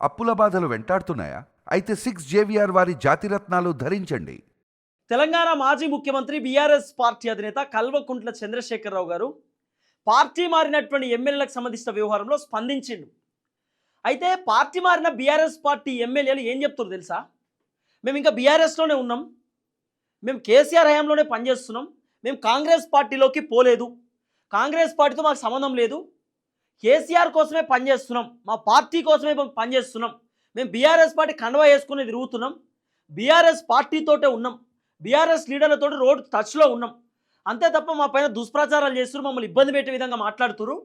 అప్పుల బాధలు వెంటాడుతున్నాయా? అయితే సిక్స్ జేవిఆర్ వారి జాతిరత్నాలు ధరించండి. తెలంగాణ మాజీ ముఖ్యమంత్రి బీఆర్ఎస్ పార్టీ అధినేత కల్వకుంట్ల చంద్రశేఖరరావు గారు పార్టీ మారినటువంటి ఎమ్మెల్యేలకు సంబంధించిన వ్యవహారంలో స్పందించిండు. అయితే పార్టీ మారిన బీఆర్ఎస్ పార్టీ ఎమ్మెల్యేలు ఏం చెప్తారు తెలుసా? మేము ఇంకా బీఆర్ఎస్లోనే ఉన్నాం. మేము కేసీఆర్ హయాంలోనే పనిచేస్తున్నాం. మేము కాంగ్రెస్ పార్టీలోకి పోలేదు. కాంగ్రెస్ పార్టీతో మాకు సంబంధం లేదు. కేసీఆర్ కోసమే పనిచేస్తున్నాం మా పార్టీ కోసమే మేము పనిచేస్తున్నాం మేము బీఆర్ఎస్ పార్టీ కండవా వేసుకుని తిరుగుతున్నాం. బీఆర్ఎస్ పార్టీతోటే ఉన్నాం. బీఆర్ఎస్ లీడర్లతో రోడ్ టచ్లో ఉన్నాం. అంతే తప్ప మా పైన దుష్ప్రచారాలు చేస్తున్నారు మమ్మల్ని ఇబ్బంది పెట్టే విధంగా మాట్లాడుతున్నారు.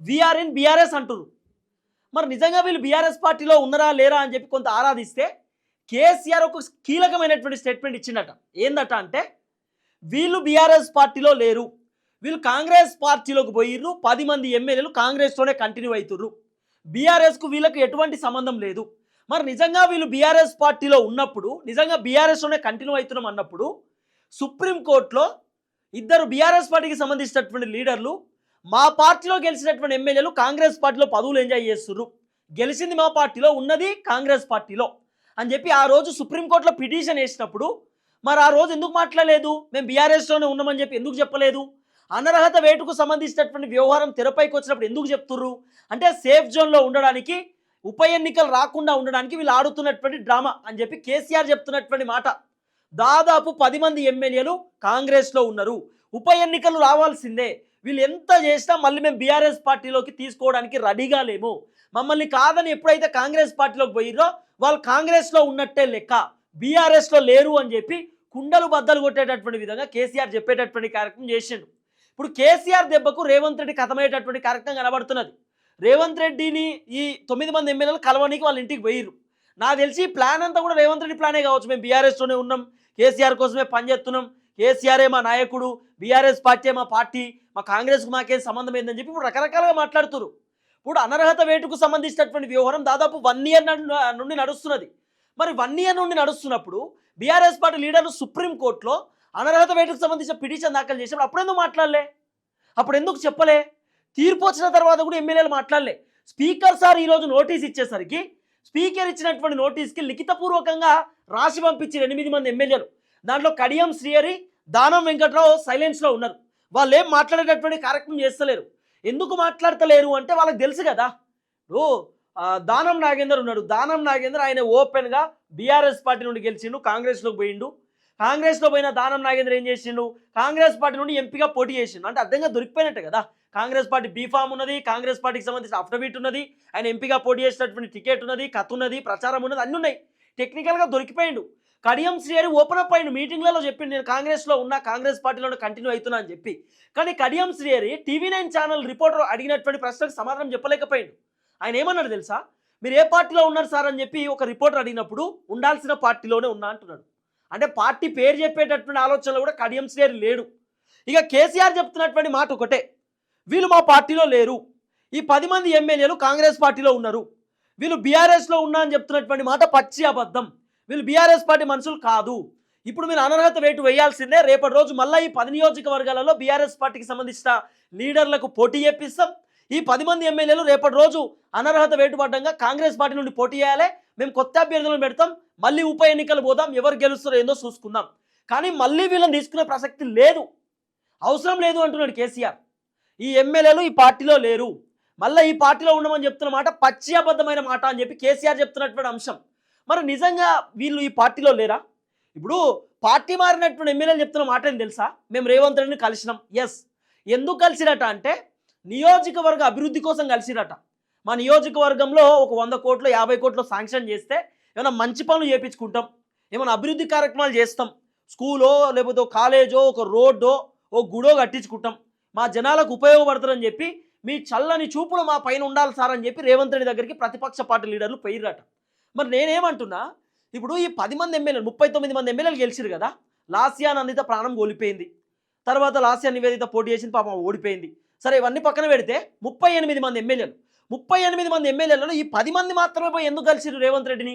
వీఆర్ ఇన్ బీఆర్ఎస్ అంటున్నారు. మరి నిజంగా వీళ్ళు బీఆర్ఎస్ పార్టీలో ఉన్నారా లేరా అని చెప్పి కొంత ఆరాధిస్తే కేసీఆర్ ఒక కీలకమైనటువంటి స్టేట్మెంట్ ఇచ్చిండట. ఏందట అంటే వీళ్ళు బీఆర్ఎస్ పార్టీలో లేరు. వీళ్ళు కాంగ్రెస్ పార్టీలోకి పోయిర్రు. పది మంది ఎమ్మెల్యేలు కాంగ్రెస్తోనే కంటిన్యూ అవుతుర్రు బీఆర్ఎస్కు వీళ్ళకి ఎటువంటి సంబంధం లేదు. మరి నిజంగా వీళ్ళు బీఆర్ఎస్ పార్టీలో ఉన్నప్పుడు నిజంగా బీఆర్ఎస్లోనే కంటిన్యూ అవుతున్నాం అన్నప్పుడు సుప్రీంకోర్టులో ఇద్దరు బీఆర్ఎస్ పార్టీకి సంబంధించినటువంటి లీడర్లు మా పార్టీలో గెలిచినటువంటి ఎమ్మెల్యేలు కాంగ్రెస్ పార్టీలో పదవులు ఎంజాయ్ చేస్తున్నారు గెలిచింది మా పార్టీలో ఉన్నది కాంగ్రెస్ పార్టీలో అని చెప్పి ఆ రోజు సుప్రీంకోర్టులో పిటిషన్ వేసినప్పుడు మరి ఆ రోజు ఎందుకు మాట్లాడలేదు? మేము బీఆర్ఎస్లోనే ఉన్నామని చెప్పి ఎందుకు చెప్పలేదు? అనర్హత వేటుకు సంబంధించినటువంటి వ్యవహారం తెరపైకి వచ్చినప్పుడు ఎందుకు చెప్తుర్రు? అంటే సేఫ్ జోన్లో ఉండడానికి ఉప ఎన్నికలు రాకుండా ఉండడానికి వీళ్ళు ఆడుతున్నటువంటి డ్రామా అని చెప్పి కేసీఆర్ చెప్తున్నటువంటి మాట. దాదాపు పది మంది ఎమ్మెల్యేలు కాంగ్రెస్లో ఉన్నారు. ఉప ఎన్నికలు రావాల్సిందే. వీళ్ళు ఎంత చేసినా మళ్ళీ మేము బీఆర్ఎస్ పార్టీలోకి తీసుకోవడానికి రెడీగా లేము. మమ్మల్ని కాదని ఎప్పుడైతే కాంగ్రెస్ పార్టీలోకి పోయిందో వాళ్ళు కాంగ్రెస్లో ఉన్నట్టే లెక్క. బీఆర్ఎస్లో లేరు అని చెప్పి కుండలు బద్దలు కొట్టేటటువంటి విధంగా కేసీఆర్ చెప్పేటటువంటి కార్యక్రమం చేసిండు. ఇప్పుడు కేసీఆర్ దెబ్బకు రేవంత్ రెడ్డి కథమయ్యేటటువంటి కార్యక్రమం కనబడుతున్నది. రేవంత్ రెడ్డిని ఈ తొమ్మిది మంది ఎమ్మెల్యేలు కలవడానికి వాళ్ళ ఇంటికి వేయరు నాకు తెలిసి ప్లాన్ అంతా కూడా రేవంత్ రెడ్డి ప్లానే కావచ్చు. మేము బీఆర్ఎస్లోనే ఉన్నాం. కేసీఆర్ కోసమే పనిచేస్తున్నాం కేసీఆరే మా నాయకుడు. బీఆర్ఎస్ పార్టీ మా పార్టీ. మా కాంగ్రెస్కు మాకేం సంబంధం ఏందని చెప్పి ఇప్పుడు రకరకాలుగా మాట్లాడుతున్నారు ఇప్పుడు అనర్హత వేటుకు సంబంధించినటువంటి వ్యవహారం దాదాపు వన్ ఇయర్ నుండి నడుస్తున్నది. మరి వన్ ఇయర్ నుండి నడుస్తున్నప్పుడు బీఆర్ఎస్ పార్టీ లీడర్లు సుప్రీంకోర్టులో అనర్హత వేటుకు సంబంధించిన పిటిషన్ దాఖలు చేసినప్పుడు అప్పుడు ఎందుకు మాట్లాడలే? అప్పుడు ఎందుకు చెప్పలే? తీర్పు వచ్చిన తర్వాత కూడా ఎమ్మెల్యేలు మాట్లాడలే. స్పీకర్ సార్ ఈరోజు నోటీస్ ఇచ్చేసరికి స్పీకర్ ఇచ్చినటువంటి నోటీస్కి లిఖితపూర్వకంగా రాసి పంపించిన ఎనిమిది మంది ఎమ్మెల్యేలు. దాంట్లో కడియం శ్రీహరి దానం వెంకట్రావు సైలెన్స్లో ఉన్నారు. వాళ్ళు ఏం మాట్లాడేటటువంటి కార్యక్రమం చేస్తలేరు. ఎందుకు మాట్లాడతలేరు అంటే వాళ్ళకి తెలుసు కదా. ఓ దానం నాగేందర్ ఉన్నాడు. దానం నాగేందర్ ఆయన ఓపెన్గా బీఆర్ఎస్ పార్టీ నుండి గెలిచిండు కాంగ్రెస్లోకి పోయిండు. కాంగ్రెస్లో పోయిన దానం నాగేంద్ర ఏం చేసిండు? కాంగ్రెస్ పార్టీ నుండి ఎంపీగా పోటీ చేసిండు. అంటే అర్థంగా దొరికిపోయినట్టే కదా. కాంగ్రెస్ పార్టీ బీఫామ్ ఉన్నది కాంగ్రెస్ పార్టీకి సంబంధించిన అఫిడవిట్ ఉన్నది ఆయన ఎంపీగా పోటీ చేసినటువంటి టికెట్ ఉన్నది కథ ఉన్నది ప్రచారం ఉన్నది అన్నీ ఉన్నాయి. టెక్నికల్గా దొరికిపోయిండు. కడియం శ్రీహరి ఓపెన్ అప్ అయిండు. మీటింగ్లలో చెప్పిండు నేను కాంగ్రెస్లో ఉన్నా కాంగ్రెస్ పార్టీలో కంటిన్యూ అవుతున్నా అని చెప్పి. కానీ Kadiyam Srihari TV nine channel reporter అడిగినటువంటి ప్రశ్నకు సమాధానం చెప్పలేకపోయిండు. ఆయన ఏమన్నాడు తెలుసా? మీరు ఏ పార్టీలో ఉన్నారు సార్ అని చెప్పి ఒక రిపోర్టర్ అడిగినప్పుడు ఉండాల్సిన పార్టీలోనే ఉన్నా అంటున్నాడు. అంటే పార్టీ పేరు చెప్పేటటువంటి ఆలోచనలు కూడా కడియం శ్రీహరి లేడు. ఇక కేసీఆర్ చెప్తున్నటువంటి మాట ఒకటే వీళ్ళు మా పార్టీలో లేరు. ఈ పది మంది ఎమ్మెల్యేలు కాంగ్రెస్ పార్టీలో ఉన్నారు. వీళ్ళు బీఆర్ఎస్లో ఉన్నా అని చెప్తున్నటువంటి మాట పచ్చి అబద్ధం. వీళ్ళు బీఆర్ఎస్ పార్టీ మనుషులు కాదు. ఇప్పుడు మీరు అనర్హత వేటు వేయాల్సిందే రేపటి రోజు మళ్ళీ ఈ పది నియోజకవర్గాలలో బీఆర్ఎస్ పార్టీకి సంబంధించిన లీడర్లకు పోటీ చేపిస్తాం. ఈ పది మంది ఎమ్మెల్యేలు రేపటి రోజు అనర్హత వేటు పడ్డంగా కాంగ్రెస్ పార్టీ నుండి పోటీ చేయాలి. మేము కొత్త అభ్యర్థులను పెడతాం మళ్ళీ ఉప ఎన్నికలు పోదాం ఎవరు గెలుస్తారో ఏందో చూసుకుందాం. కానీ మళ్ళీ వీళ్ళని తీసుకునే ప్రసక్తి లేదు. అవసరం లేదు అంటున్నాడు కేసీఆర్. ఈ ఎమ్మెల్యేలు ఈ పార్టీలో లేరు. మళ్ళీ ఈ పార్టీలో ఉండమని చెప్తున్న మాట పచ్చి అబద్ధమైన మాట అని చెప్పి కేసీఆర్ చెప్తున్నటువంటి అంశం. మరి నిజంగా వీళ్ళు ఈ పార్టీలో లేరా? ఇప్పుడు పార్టీ మారినటువంటి ఎమ్మెల్యేలు చెప్తున్న మాట ఏం తెలుసా? మేము రేవంత్ రెడ్డిని కలిసినాం. ఎస్ ఎందుకు కలిసిరట అంటే నియోజకవర్గ అభివృద్ధి కోసం కలిసిరట. మా నియోజకవర్గంలో ఒక వంద కోట్లు యాభై కోట్లు శాంక్షన్ చేస్తే ఏమైనా మంచి పనులు చేయించుకుంటాం ఏమైనా అభివృద్ధి కార్యక్రమాలు చేస్తాం. స్కూలో లేకపోతే కాలేజో ఒక రోడ్డో ఓ గుడో కట్టించుకుంటాం. మా జనాలకు ఉపయోగపడుతుందని చెప్పి మీ చల్లని చూపులు మా పైన ఉండాలి సార్ అని చెప్పి రేవంత్ రెడ్డి దగ్గరికి ప్రతిపక్ష పార్టీ లీడర్లు పోయిరట మరి నేనేమంటున్నా ఇప్పుడు ఈ పది మంది ఎమ్మెల్యేలు ముప్పై తొమ్మిది మంది ఎమ్మెల్యేలు గెలిచిరు కదా లాసియా నందిత ప్రాణం కోల్పోయింది. తర్వాత లాసియా నివేదిత పోటీ చేసింది పాపం ఓడిపోయింది. సరే ఇవన్నీ పక్కన పెడితే ముప్పై ఎనిమిది మంది ఎమ్మెల్యేలు ముప్పై ఎనిమిది మంది ఎమ్మెల్యేలలో ఈ పది మంది మాత్రమే పోయి ఎందుకు కలిసిరు రేవంత్ రెడ్డిని?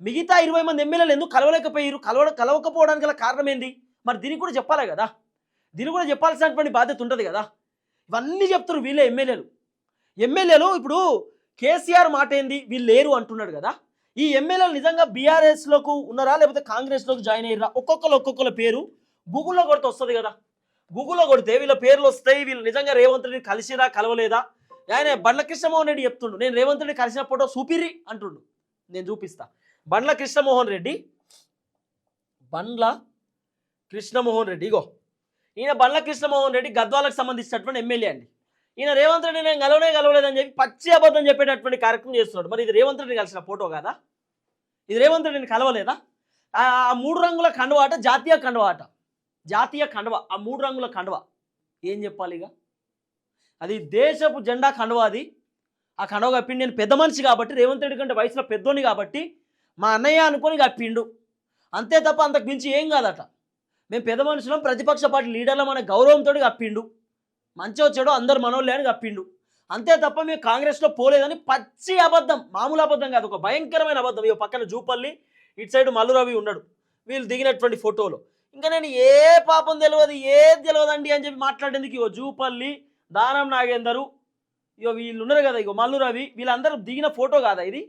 మిగతా ఇరవై మంది ఎమ్మెల్యేలు ఎందుకు కలవలేకపోయారు కలవ కలవకపోవడానికి గల కారణం ఏంది? మరి దీనికి కూడా చెప్పాలి కదా? దీనికి కూడా చెప్పాల్సినటువంటి బాధ్యత ఉంటుంది కదా? ఇవన్నీ చెప్తారు వీళ్ళే ఎమ్మెల్యేలు. ఎమ్మెల్యేలు ఇప్పుడు కేసీఆర్ మాట ఏంది? వీళ్ళు లేరు అంటున్నాడు కదా? ఈ ఎమ్మెల్యేలు నిజంగా బీఆర్ఎస్లోకి ఉన్నారా? లేకపోతే కాంగ్రెస్లోకి జాయిన్ అయ్యారా ఒక్కొక్కరు ఒక్కొక్కరు పేరు గూగుల్లో కొడితే వస్తుంది కదా? గూగుల్లో కొడితే వీళ్ళ పేర్లు వస్తాయి. వీళ్ళు నిజంగా రేవంత్ రెడ్డి కలిసిరా కలవలేదా? ఆయన బండ్ల కృష్ణమోహన్ రెడ్డి చెప్తుండు. నేను రేవంత్ రెడ్డి కలిసిన ఫోటో చూపిరి అంటుండు. నేను చూపిస్తా. బండ్ల కృష్ణమోహన్ రెడ్డి బండ్ల కృష్ణమోహన్ రెడ్డి ఇగో. ఈయన బండ్ల కృష్ణమోహన్ రెడ్డి గద్వాలకు సంబంధించినటువంటి ఎమ్మెల్యే అండి. ఈయన రేవంత్ రెడ్డి నేను గలవనే గలవలేదని చెప్పి పచ్చి అబద్ధం చెప్పేటటువంటి కార్యక్రమం చేస్తున్నాడు. మరి ఇది రేవంత్ రెడ్డిని కలిసిన ఫోటో కదా? ఇది రేవంత్ రెడ్డిని కలవలేదా? ఆ మూడు రంగుల కండువ జాతీయ కండువ జాతీయ కండువ ఆ మూడు రంగుల కండువ. ఏం చెప్పాలి ఇక? అది దేశపు జెండా కండువ అది. ఆ కండువ కప్పిండి నేను పెద్ద మనిషి కాబట్టి రేవంత్ రెడ్డి కంటే వయసులో పెద్దోని కాబట్టి మా అన్నయ్య అనుకొని కప్పిండు. అంతే తప్ప అంతకు మించి ఏం కాదట. మేము పెద్ద మనుషులం ప్రతిపక్ష పార్టీ లీడర్లం అనే గౌరవంతో కప్పిండు. మంచి వచ్చాడు అందరు మనోళ్ళే అని కప్పిండు. అంతే తప్ప మేము కాంగ్రెస్లో పోలేదని పచ్చి అబద్ధం మామూలు అబద్ధం కాదు ఒక భయంకరమైన అబద్ధం. ఇక పక్కన జూపల్లి ఇటు సైడ్ మల్లు రవి ఉన్నాడు. వీళ్ళు దిగినటువంటి ఫోటోలు. ఇంకా నేను ఏ పాపం తెలియదు ఏది తెలియదండి అని చెప్పి మాట్లాడేందుకు ఇవో జూపల్లి దానం నాగేందరు. ఇగో వీళ్ళు ఉన్నారు కదా ఇగో మల్లు రవి వీళ్ళందరూ దిగిన ఫోటో కాదా ఇది?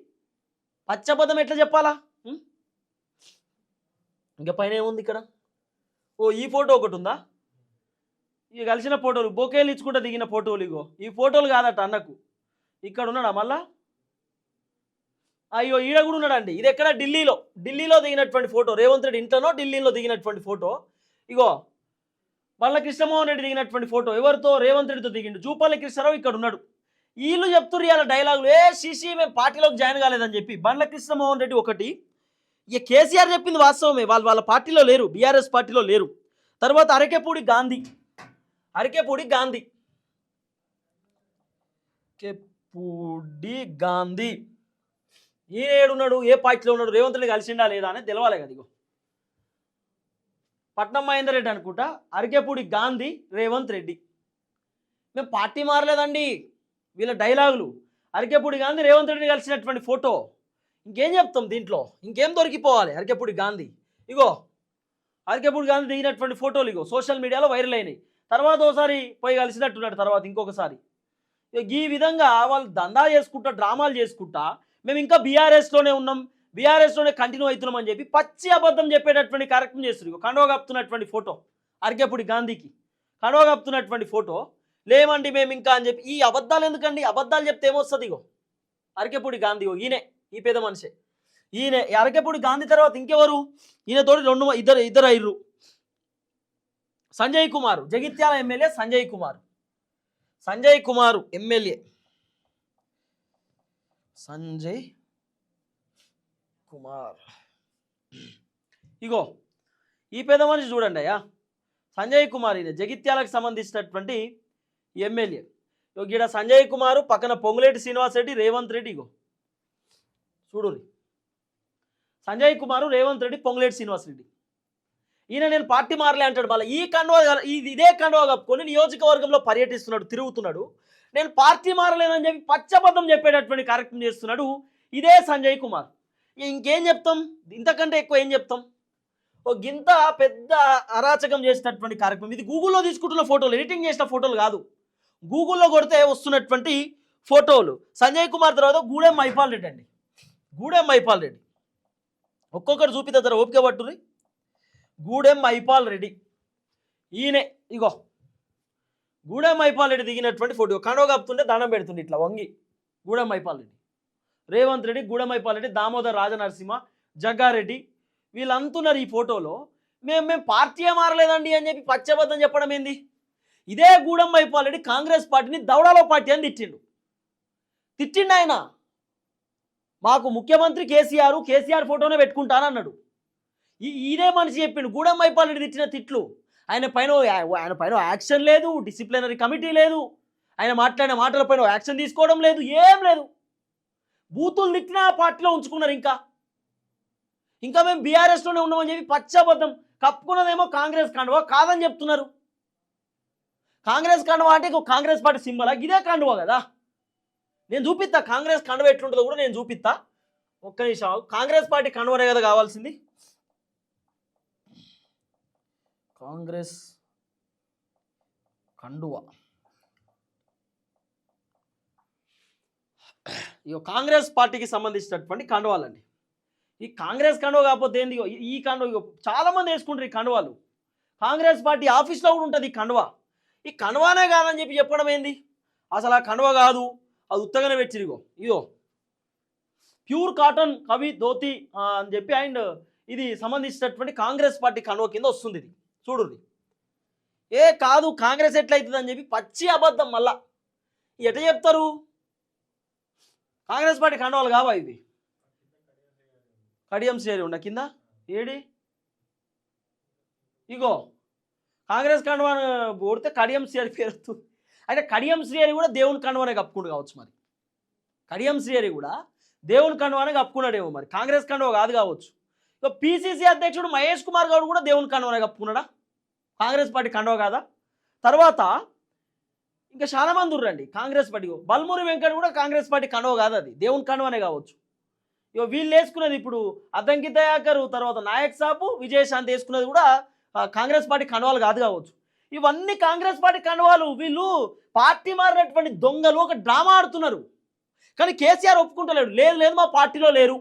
పచ్చబద్ధం ఎట్లా చెప్పాలా? ఇంకా పైన ఏముంది ఇక్కడ? ఓ ఈ ఫోటో ఒకటి ఉందా? ఇక కలిసిన ఫోటోలు బొకేలు ఇచ్చుకుంటే దిగిన ఫోటోలు ఇగో. ఈ ఫోటోలు కాదట అన్నకు. ఇక్కడ ఉన్నాడా మళ్ళా? అయ్యో ఈడ కూడా ఉన్నాడండి. ఇది ఎక్కడ? ఢిల్లీలో. ఢిల్లీలో దిగినటువంటి ఫోటో. రేవంత్ రెడ్డి ఇంట్లోనో ఢిల్లీలో దిగినటువంటి ఫోటో. ఇగో మళ్ళా కృష్ణమోహన్ రెడ్డి దిగినటువంటి ఫోటో ఎవరితో? రేవంత్ రెడ్డితో దిగిండు. జూపల్లి కృష్ణారావు ఇక్కడ ఉన్నాడు. వీళ్ళు చెప్తున్నారు ఇవాళ డైలాగులు ఏ సీసీ మేము పార్టీలోకి జాయిన్ కాలేదని చెప్పి బండ్ల కృష్ణమోహన్ రెడ్డి ఒకటి ఇక కేసీఆర్ చెప్పింది వాస్తవమే వాళ్ళు వాళ్ళ పార్టీలో లేరు బీఆర్ఎస్ పార్టీలో లేరు. తర్వాత అరకేపూడి గాంధీ అరకేపూడి గాంధీ అరకెపూడి గాంధీ. ఈయన ఏడున్నాడు? ఏ పార్టీలో ఉన్నాడు? రేవంత్ రెడ్డి కలిసిండా లేదా అనేది తెలవాలి కదా ఇగో. పట్నం మహేందర్ రెడ్డి అనుకుంటా అరకేపూడి గాంధీ రేవంత్ రెడ్డి. మేము పార్టీ మారలేదండి వీళ్ళ డైలాగులు. అరకేపూడి గాంధీ రేవంత్ రెడ్డిని కలిసినటువంటి ఫోటో. ఇంకేం చెప్తాం దీంట్లో? ఇంకేం దొరికిపోవాలి అరకేపూడి గాంధీ? ఇగో అరకేపూడి గాంధీ దిగినటువంటి ఫోటోలు ఇగో సోషల్ మీడియాలో వైరల్ అయినాయి. తర్వాత ఒకసారి పోయి కలిసినట్టున్నాడు తర్వాత ఇంకొకసారి. ఈ విధంగా వాళ్ళు దందా చేసుకుంటా డ్రామాలు చేసుకుంటా మేము ఇంకా బీఆర్ఎస్లోనే ఉన్నాం బీఆర్ఎస్లోనే కంటిన్యూ అవుతున్నామని చెప్పి పచ్చి అబద్ధం చెప్పేటటువంటి కార్యక్రమం చేస్తున్నారు. ఇగో కప్పుతున్నటువంటి ఫోటో అరకెపూడి గాంధీకి. కండువ కప్పుతున్నటువంటి ఫోటో లేమండి మేము ఇంకా అని చెప్పి ఈ అబద్ధాలు ఎందుకండి? అబద్ధాలు చెప్తే ఏమొస్తుంది ఇగో? అరకెపూడి గాంధీ ఈయనే ఈ పేద మనిషే. ఈయన ఈ అరకెపూడి గాంధీ తర్వాత ఇంకెవరు? ఈయనతోటి రెండు ఇద్దరు ఇద్దరు అయ్యారు సంజయ్ కుమార్ జగిత్యాల ఎమ్మెల్యే సంజయ్ కుమార్. సంజయ్ కుమార్ ఎమ్మెల్యే. సంజయ్ కుమార్. ఇగో ఈ పెద్ద మనిషి చూడండి అయ్యా. సంజయ్ కుమార్ ఈయన జగిత్యాలకు సంబంధించినటువంటి ఎమ్మెల్యే. ఇగో గీడ సంజయ్ కుమార్ పక్కన పొంగులేటి శ్రీనివాస్ రెడ్డి రేవంత్ రెడ్డి ఇగో. చూడురి సంజయ్ కుమార్ రేవంత్ రెడ్డి పొంగులేటి శ్రీనివాస్ రెడ్డి. ఈయన నేను పార్టీ మారలే అంటాడు మళ్ళీ ఈ కండువా ఇది ఇదే కండువా కప్పుకొని నియోజకవర్గంలో పర్యటిస్తున్నాడు తిరుగుతున్నాడు. నేను పార్టీ మారలేనని చెప్పి పచ్చబద్ధం చెప్పేటటువంటి కార్యక్రమం చేస్తున్నాడు ఇదే సంజయ్ కుమార్. ఇంకేం చెప్తాం? ఇంతకంటే ఎక్కువ ఏం చెప్తాం? ఓ గింత పెద్ద అరాచకం చేసినటువంటి కార్యక్రమం. ఇది గూగుల్లో తీసుకుంటున్న ఫోటోలు ఎడిటింగ్ చేసిన ఫోటోలు కాదు. గూగుల్లో కొడితే వస్తున్నటువంటి ఫోటోలు. సంజయ్ కుమార్ తర్వాత గూడెం మైపాల్ రెడ్డి అండి. గూడెం మైపాల్ రెడ్డి. ఒక్కొక్కరు చూపితే దగ్గర ఓపిక పట్టుని గూడెం మైపాల్ రెడ్డి. ఈయనే ఇగో. గూడెం మైపాల్ రెడ్డి దిగినటువంటి ఫోటో. కనో కప్పుతుంటే దండం పెడుతుండే ఇట్లా వంగి. గూడెం మైపాల్ రెడ్డి. రేవంత్ రెడ్డి గూడమైపాలరెడ్డి దామోదర్ రాజనరసింహ జగ్గారెడ్డి వీళ్ళంతున్నారు ఈ ఫోటోలో. మేము మేము పార్టీయే మారలేదండి అని చెప్పి పచ్చబద్ధం చెప్పడం ఏంది? ఇదే గూడెం కాంగ్రెస్ పార్టీని దౌడాలో పార్టీ అని తిట్టిండు. తిట్టిండు ఆయన. మాకు ముఖ్యమంత్రి కేసీఆర్ కేసీఆర్ ఫోటోనే పెట్టుకుంటానన్నాడు ఈ ఇదే మనిషి చెప్పిండు. గూడెం తిట్టిన తిట్లు. ఆయన పైన ఆయన పైన యాక్షన్ లేదు డిసిప్లినరీ కమిటీ లేదు. ఆయన మాట్లాడిన మాటల పైన యాక్షన్ తీసుకోవడం లేదు ఏం లేదు. బూతులు తిట్టిన ఆ పార్టీలో ఉంచుకున్నారు ఇంకా. ఇంకా మేము బీఆర్ఎస్లోనే ఉన్నామని చెప్పి పచ్చబద్ధం. కప్పుకున్నదేమో కాంగ్రెస్ కండువా కాదని చెప్తున్నారు. కాంగ్రెస్ కండువా అంటే కాంగ్రెస్ పార్టీ సింబలా? ఇదే కండువా కదా? నేను చూపిస్తా కాంగ్రెస్ కండువ ఎట్లుంటుందో కూడా నేను చూపిస్తా ఒక్క నిమిషం కాంగ్రెస్ పార్టీ కండువనే కదా కావాల్సింది? కాంగ్రెస్ కండువా. కాంగ్రెస్ పార్టీకి సంబంధించినటువంటి కండువాలండి. ఈ కాంగ్రెస్ కండువ కాకపోతే ఏంది ఈ- కండువ ఇగో వేసుకుంటారు ఈ కండువాలు. కాంగ్రెస్ పార్టీ ఆఫీస్లో కూడా ఉంటుంది ఈ కండువ. ఈ కండువానే కాదని చెప్పి చెప్పడం ఏంది? అసలు ఆ కండువ కాదు అది ఉత్తగానే పెట్టిరిగో ఇగో. ప్యూర్ కాటన్ కవి ధోతి అని చెప్పి అండ్ ఇది సంబంధించినటువంటి కాంగ్రెస్ పార్టీ కండువ కింద వస్తుంది ఇది. చూడుది ఏ కాదు కాంగ్రెస్ ఎట్లయితుంది అని చెప్పి పచ్చి అబద్ధం మళ్ళా. ఎట చెప్తారు? కాంగ్రెస్ పార్టీ కండవాలు కావా ఇది? కడియం శ్రేణి ఉండ కింద? ఏడి? ఇగో కాంగ్రెస్ కండవాను కొడితే కడియం శ్రీహరి పేరుతూ అంటే కడియం శ్రీహరి కూడా దేవుని కండవానే కప్పుకుంటూ కావచ్చు మరి. కడియం శ్రీహరి కూడా దేవుని కండవానే కప్పుకున్నాడేమో మరి. కాంగ్రెస్ కండవ కాదు కావచ్చు. ఇక పిసిసి అధ్యక్షుడు మహేష్ కుమార్ గౌడ్ కూడా దేవుని కండవానే కప్పుకున్నాడా? కాంగ్రెస్ పార్టీ కండవ కాదా? తర్వాత ఇంకా చాలా మంది ఉర్రండి. కాంగ్రెస్ పార్టీ బల్మూరి వెంకట్ కూడా కాంగ్రెస్ పార్టీ కండవ కాదు అది. దేవుని కండవనే కావచ్చు. ఇక వీళ్ళు వేసుకున్నది ఇప్పుడు అద్దంకి దయాకర్ తర్వాత నాయక్ సాబు విజయశాంతి వేసుకున్నది కూడా కాంగ్రెస్ పార్టీ కండవాలు కాదు కావచ్చు. ఇవన్నీ కాంగ్రెస్ పార్టీ కండవాలు. వీళ్ళు పార్టీ మారినటువంటి దొంగలు ఒక డ్రామా ఆడుతున్నారు. కానీ కేసీఆర్ ఒప్పుకుంటలేడు. లేదు లేదు మా పార్టీలో లేరు.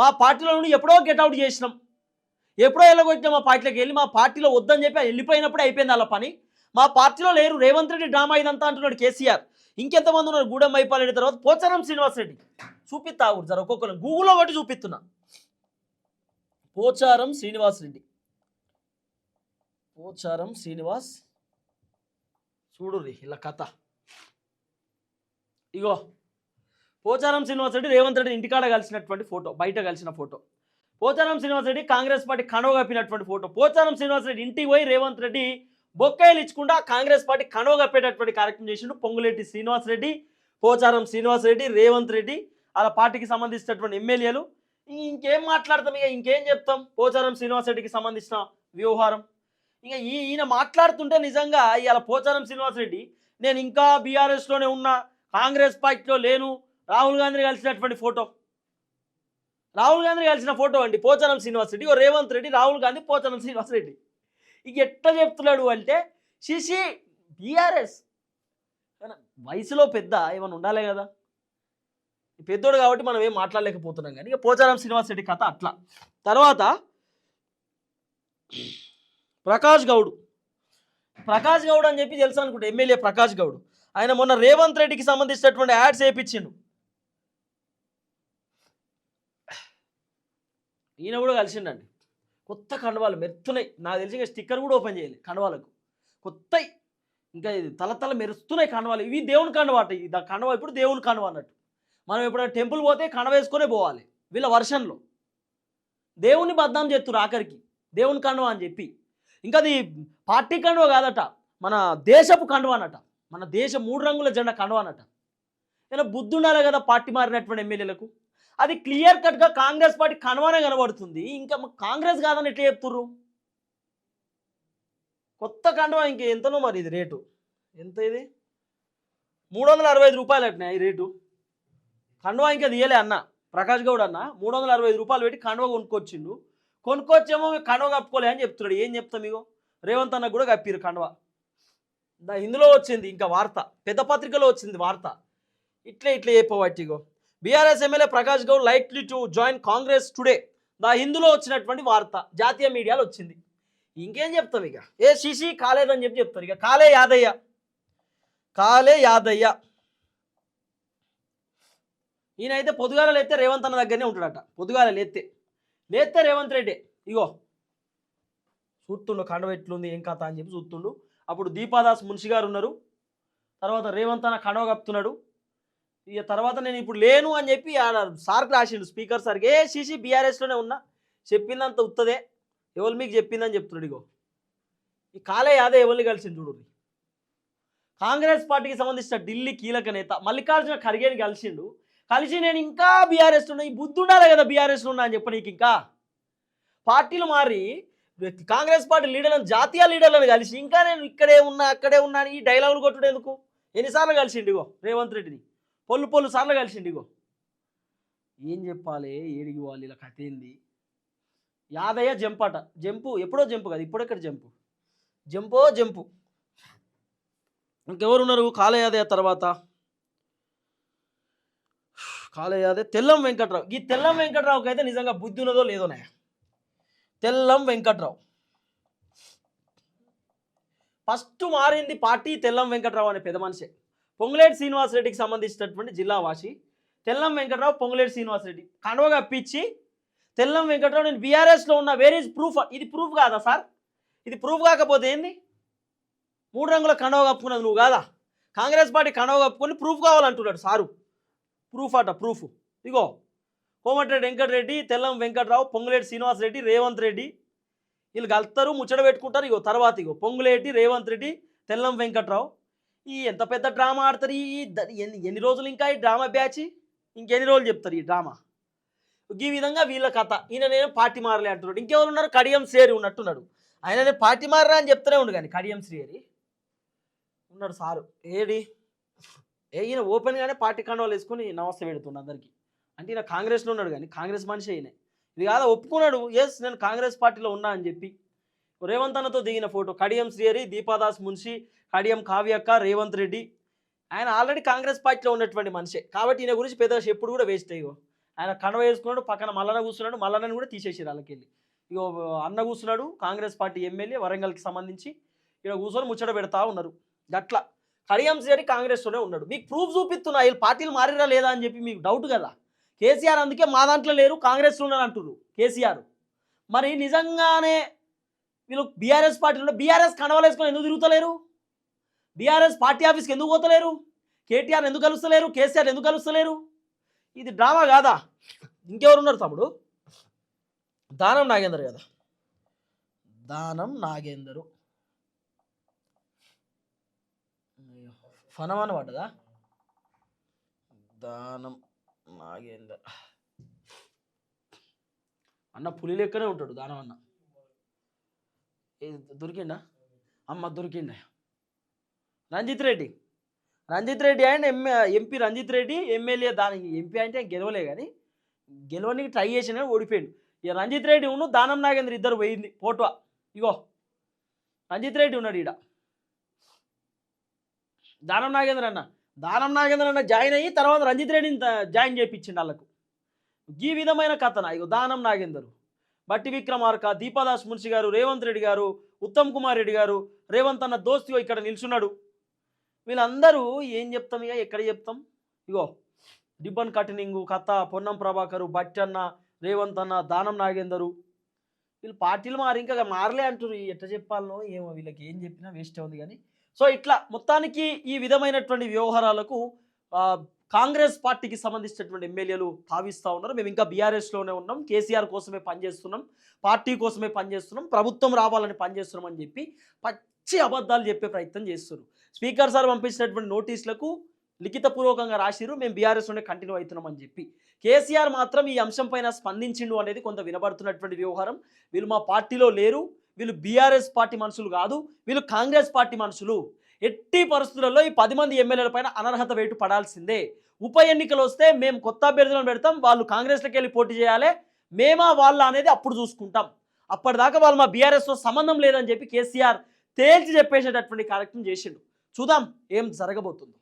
మా పార్టీలో నుండి ఎప్పుడో గెట్అవుట్ చేసినాం. ఎప్పుడో వెళ్ళగొచ్చినా మా పార్టీలోకి వెళ్ళి మా పార్టీలో వద్దని చెప్పి వెళ్ళిపోయినప్పుడు అయిపోయింది అలా పని. మా పార్టీలో లేరు. రేవంత్ రెడ్డి డ్రామా ఇదంతా అంటున్నాడు కేసీఆర్. ఇంకెంతమంది ఉన్నారు? గూడెం మైపాలరెడ్డి తర్వాత పోచారం శ్రీనివాస్ రెడ్డి. చూపిస్తా సార్ ఒక్కొక్కరు. గూగుల్లో ఒకటి చూపిస్తున్నా పోచారం శ్రీనివాస్ రెడ్డి. పోచారం శ్రీనివాస్. చూడుర్రి ఇలా కథ. ఇగో పోచారం శ్రీనివాస్ రెడ్డి రేవంత్ రెడ్డి ఇంటికాడ కలిసినటువంటి ఫోటో బయట కలిసిన photo. Pocharam Srinivas Reddy Congress party కనువ కప్పినటువంటి ఫోటో. పోచారం శ్రీనివాస్ రెడ్డి ఇంటికి పోయి రేవంత్ రెడ్డి బొక్కాయిలు ఇచ్చకుండా కాంగ్రెస్ పార్టీ కనువగప్పేటటువంటి కార్యక్రమం చేసిండు పొంగులేటి శ్రీనివాస్ రెడ్డి పోచారం శ్రీనివాస్ రెడ్డి రేవంత్ రెడ్డి అలా పార్టీకి సంబంధించినటువంటి ఎమ్మెల్యేలు. ఇంకేం మాట్లాడతాం? ఇక ఇంకేం చెప్తాం? పోచారం శ్రీనివాసరెడ్డికి సంబంధించిన వ్యవహారం. ఇంకా ఈయన మాట్లాడుతుంటే నిజంగా ఇవాళ పోచారం శ్రీనివాస్ రెడ్డి నేను ఇంకా బీఆర్ఎస్లోనే ఉన్నా కాంగ్రెస్ పార్టీలో లేను రాహుల్ గాంధీని కలిసినటువంటి ఫోటో. రాహుల్ గాంధీ కలిసిన ఫోటో అండి పోచారం శ్రీనివాసరెడ్డి ఓ రేవంత్ రెడ్డి రాహుల్ గాంధీ పోచారం శ్రీనివాసరెడ్డి ఇక ఎట్లా చెప్తున్నాడు అంటే శిశి బీఆర్ఎస్. వయసులో పెద్ద ఏమైనా ఉండాలి కదా. ఈ పెద్దోడు కాబట్టి మనం ఏం మాట్లాడలేకపోతున్నాం కానీ ఇక పోచారం శ్రీనివాస్ రెడ్డి కథ అట్లా. తర్వాత ప్రకాష్ గౌడ్. ప్రకాష్ గౌడ్ అని చెప్పి తెలుసు అనుకుంటా ఎమ్మెల్యే ప్రకాష్ గౌడ్. ఆయన మొన్న రేవంత్ రెడ్డికి సంబంధించినటువంటి యాడ్స్ వేయించిండు ఈయన కూడా కలిసిండండి. కొత్త కండవాలు మెరుస్తున్నాయి. నాకు తెలిసి ఇంకా స్టిక్కర్ కూడా ఓపెన్ చేయాలి కండవాలకు. కొత్తవి ఇంకా ఇది తల తల మెరుస్తున్నాయి కండవాలు. ఇవి దేవుని కండవ అట. ఇది కండవ ఇప్పుడు దేవుని కండవ అన్నట్టు. మనం ఎప్పుడైనా టెంపుల్ పోతే కండవ వేసుకునే పోవాలి. వీళ్ళ వర్షన్లో దేవుని బద్నాం చేస్తున్నారు ఆఖరికి. దేవుని కండవ అని చెప్పి. ఇంకా అది పార్టీ కండువ కాదట. మన దేశపు కండువ అనట మన దేశ మూడు రంగుల జెండా కండువ అనట ఇలా బుద్ధి ఉండాలి కదా పార్టీ మారినటువంటి ఎమ్మెల్యేలకు? అది క్లియర్ కట్గా కాంగ్రెస్ పార్టీ కనువనే కనబడుతుంది. ఇంకా కాంగ్రెస్ కాదని ఎట్లా చెప్తుర్రు? కొత్త కండువ ఇంక ఎంతనో మరి ఇది రేటు. ఎంత ఇది? మూడు వందల అరవై ఐదు రూపాయలు అట్నా ఈ రేటు. కండువ ఇంకా తీయలే అన్న. ప్రకాష్ గౌడ్ అన్న మూడు వందల అరవై ఐదు రూపాయలు పెట్టి కండువ కొనుక్కొచ్చిండు. కొనుక్కొచ్చేమో కండువ కప్పుకోలే అని చెప్తున్నాడు. ఏం చెప్తాం ఇగో రేవంత్ అన్న కూడా కప్పిరు కండువ. దా ఇందులో వచ్చింది ఇంకా వార్త. పెద్ద పత్రికలో వచ్చింది వార్త. ఇట్లే ఇట్లే చెప్పబట్టి BRS MLA Prakash Goud likely to join Congress today. The హిందూలో వచ్చినటువంటి వార్త జాతీయ మీడియాలో వచ్చింది. ఇంకేం చెప్తాం ఇక? ఏ శిశి కాలేదని చెప్పి చెప్తారు ఇక. కాలే యాదయ్య. కాలే యాదయ్య. ఈయన అయితే పొద్దుగాల లేతే రేవంత్ అన్న దగ్గరనే ఉంటాడట. పొద్దుగాల లేతే లేస్తే రేవంత్ రెడ్డి. ఇగో. చూస్తుండు కండవ ఎట్లుంది ఏం కథ అని చెప్పి చూస్తుండు. అప్పుడు దీపాదాస్ మున్షి గారు ఉన్నారు. తర్వాత రేవంత్ అన్న కండవ కప్పుతున్నాడు. ఇక తర్వాత నేను ఇప్పుడు లేను అని చెప్పి సార్కి రాసిండు స్పీకర్ సార్కి ఏ సీసీ బీఆర్ఎస్లోనే ఉన్నా? చెప్పిందంత ఉత్తదే. ఎవరు మీకు చెప్పిందని చెప్తున్నాడు ఇగో. ఈ కాలే యాదే ఎవరిని కలిసింది చూడు కాంగ్రెస్ పార్టీకి సంబంధించిన ఢిల్లీ కీలక నేత మల్లికార్జున ఖర్గేని కలిసిండు. కలిసి నేను ఇంకా బీఆర్ఎస్ ఉన్నా. ఈ బుద్ధి ఉండాలి కదా బీఆర్ఎస్లో ఉన్నా అని చెప్పి నీకు ఇంకా. పార్టీలు మారి కాంగ్రెస్ పార్టీ లీడర్లను జాతీయ లీడర్లను కలిసి ఇంకా నేను ఇక్కడే ఉన్నా అక్కడే ఉన్నా అని ఈ డైలాగులు కొట్టుడు ఎందుకు? ఎన్నిసార్లు కలిసిండు ఇగో రేవంత్ రెడ్డిని. పొల్లు పొల్లు సార్లు కలిసిండు ఇగో. ఏం చెప్పాలి ఏడికి పోవాలి ఇలా కథ ఏంది? యాదయ్య జంపట. జంపు ఎప్పుడో జంపు కదా ఇప్పుడెక్కడ జంపు? జంపో జంపు. ఇంకెవరున్నారు? కాలయాదయ్య తర్వాత. కాలయాదయ్య తెల్లం వెంకట్రావు. ఈ తెల్లం వెంకట్రావుకి అయితే నిజంగా బుద్ధి ఉన్నదో లేదోనే తెల్లం వెంకట్రావు. ఫస్ట్ మారింది పార్టీ తెల్లం వెంకట్రావు అనే పెద్ద మనిషి. పొంగులేటి శ్రీనివాసరెడ్డికి సంబంధించినటువంటి జిల్లా వాసి తెల్లం వెంకట్రావు పొంగులేటి శ్రీనివాసరెడ్డి కండవగా కప్పించి తెల్లం వెంకట్రావు నేను బీఆర్ఎస్లో ఉన్న వేరే ఈజ్ ప్రూఫ్ ఇది ప్రూఫ్ కాదా సార్? ఇది ప్రూఫ్ కాకపోతే ఏంది? మూడు రంగుల కండవ కప్పుకున్నది నువ్వు కాదా? కాంగ్రెస్ పార్టీ కండవ కప్పుకొని ప్రూఫ్ కావాలంటున్నాడు సారు. ప్రూఫ్ అట ప్రూఫ్ ఇగో కోమటిరెడ్డి వెంకటరెడ్డి తెల్లం వెంకట్రావు పొంగులేటి శ్రీనివాసరెడ్డి రేవంత్ రెడ్డి వీళ్ళు కలుస్తారు ముచ్చట పెట్టుకుంటారు ఇగో తర్వాత ఇగో. పొంగులేటి రేవంత్ రెడ్డి తెల్లం వెంకట్రావు ఈ ఎంత పెద్ద డ్రామా ఆడతారు? ఈ ద- ఎన్ని రోజులు ఇంకా ఈ డ్రామా బ్యాచ్? ఇంకెన్ని రోజులు చెప్తారు ఈ డ్రామా? ఈ విధంగా వీళ్ళ కథ. ఈయన నేను పార్టీ మారలే అంటున్నాడు. ఇంకెవరు ఉన్నారు? కడియం శ్రేరి ఉన్నట్టున్నాడు. ఆయన నేను పార్టీ మారరా అని చెప్తూనే ఉండు కానీ కడియం శ్రేరి ఉన్నాడు సారు. ఏడి? ఏ ఈయన ఓపెన్గానే పార్టీ కండవాలు వేసుకుని నమస్తే పెడుతుండు అందరికీ. అంటే ఈయన కాంగ్రెస్లో ఉన్నాడు కానీ కాంగ్రెస్ మనిషి ఈయన. ఇది కాదా ఒప్పుకున్నాడు. ఎస్ నేను కాంగ్రెస్ పార్టీలో ఉన్నా అని చెప్పి రేవంత్ అన్నతో దిగిన ఫోటో. కడియం శ్రీహరి దీపాదాస్ మున్షి కడియం కావ్యక్క రేవంత్ రెడ్డి. ఆయన ఆల్రెడీ కాంగ్రెస్ పార్టీలో ఉన్నటువంటి మనిషే. కాబట్టి ఈయన గురించి పెద్ద ఎప్పుడు కూడా వేస్ట్ అయ్యో ఆయన కడవ వేసుకున్నాడు పక్కన మల్లన కూర్చున్నాడు మల్లన్నని కూడా తీసేసారు వాళ్ళకెళ్ళి ఇగో అన్న కూర్చున్నాడు కాంగ్రెస్ పార్టీ ఎమ్మెల్యే వరంగల్కి సంబంధించి. ఇక్కడ కూర్చొని ముచ్చట పెడతా ఉన్నారు. అట్లా కడియం శ్రీహరి కాంగ్రెస్లోనే ఉన్నాడు. మీకు ప్రూఫ్ చూపిస్తున్నా వీళ్ళు పార్టీలు మారిరా లేదా అని చెప్పి మీకు డౌట్ కదా? కేసీఆర్ అందుకే మా దాంట్లో లేరు కాంగ్రెస్లో ఉన్నారు అంటున్నారు కేసీఆర్. మరి నిజంగానే వీళ్ళు బీఆర్ఎస్ పార్టీలో బీఆర్ఎస్ కండవలేసుకొని ఎందుకు తిరుగుతలేరు? బీఆర్ఎస్ పార్టీ ఆఫీస్కి ఎందుకు పోతలేరు? కేటీఆర్ ఎందుకు కలుస్తలేరు? కేసీఆర్ ఎందుకు కలుస్తలేరు? ఇది డ్రామా కాదా? ఇంకెవరు ఉన్నారు తమ్ముడు? దానం నాగేందర్ కదా. దానం నాగేందరు. ఫనమాన పడ్డదా దానం నాగేందర్. అన్న పులి లెక్కనే ఉంటాడు దానం అన్న దొరికిండా? అమ్మ దొరికిండా. Ranjith Reddy. Ranjith Reddy and MA MP Ranjith Reddy MLA దానికి ఎంపీ అంటే గెలవలే కానీ గెలవనికి ట్రై చేసిన ఓడిపోయాడు. ఇక రంజిత్ రెడ్డి ఉన్ను దానం నాగేంద్ర ఇద్దరు పోయింది ఫోటో ఇగో రంజిత్ రెడ్డి ఉన్నాడు ఈడ. దానం నాగేంద్ర అన్న. దానం నాగేంద్ర అన్న జాయిన్ అయ్యి తర్వాత రంజిత్ రెడ్డిని జాయిన్ చేయించిండు వాళ్ళకు ఈ విధమైన కథన? ఇగో దానం నాగేందరు బట్టి విక్రమార్క దీపాదాస్ మున్షి గారు రేవంత్ రెడ్డి గారు ఉత్తమ్ కుమార్ రెడ్డి గారు రేవంత్ అన్న దోస్తిగో ఇక్కడ నిల్చున్నాడు. వీళ్ళందరూ ఏం చెప్తాం ఇక ఎక్కడ చెప్తాం? ఇగో రిబ్బన్ కటినింగ్ కథ పొన్నం ప్రభాకరు బట్టన్న రేవంత్ అన్న దానం నాగేందరు. వీళ్ళు పార్టీలు మారి ఇంకా మారలే అంటారు ఎట్లా చెప్పాలనో ఏమో వీళ్ళకి ఏం చెప్పినా వేస్ట్ ఉంది కానీ. సో ఇట్లా మొత్తానికి ఈ విధమైనటువంటి వ్యవహారాలకు కాంగ్రెస్ పార్టీకి సంబంధించినటువంటి ఎమ్మెల్యేలు భావిస్తూ ఉన్నారు. మేము ఇంకా బీఆర్ఎస్లోనే ఉన్నాం. కేసీఆర్ కోసమే పనిచేస్తున్నాం. పార్టీ కోసమే పనిచేస్తున్నాం. ప్రభుత్వం రావాలని పనిచేస్తున్నాం అని చెప్పి పచ్చి అబద్ధాలు చెప్పే ప్రయత్నం చేస్తున్నారు. స్పీకర్ సార్ పంపించినటువంటి నోటీసులకు లిఖితపూర్వకంగా రాసిరు మేము బీఆర్ఎస్లోనే కంటిన్యూ అవుతున్నామని చెప్పి. కేసీఆర్ మాత్రం ఈ అంశం పైన స్పందించిండు అనేది కొంత వినబడుతున్నటువంటి వ్యవహారం. వీళ్ళు మా పార్టీలో లేరు. వీళ్ళు బీఆర్ఎస్ పార్టీ మనుషులు కాదు. వీళ్ళు కాంగ్రెస్ పార్టీ మనుషులు. ఎట్టి పరిస్థితులలో ఈ పది మంది ఎమ్మెల్యేల పైన అనర్హత వేటు పడాల్సిందే. ఉప ఎన్నికలు వస్తే మేము కొత్త అభ్యర్థులను పెడతాం వాళ్ళు కాంగ్రెస్లోకి వెళ్ళి పోటీ చేయాలి మేమా వాళ్ళ అనేది అప్పుడు చూసుకుంటాం. అప్పటిదాకా వాళ్ళు మా బీఆర్ఎస్తో సంబంధం లేదని చెప్పి కేసీఆర్ తేల్చి చెప్పేసేటటువంటి కార్యక్రమం చేసిండు. చూద్దాం ఏం జరగబోతుందో.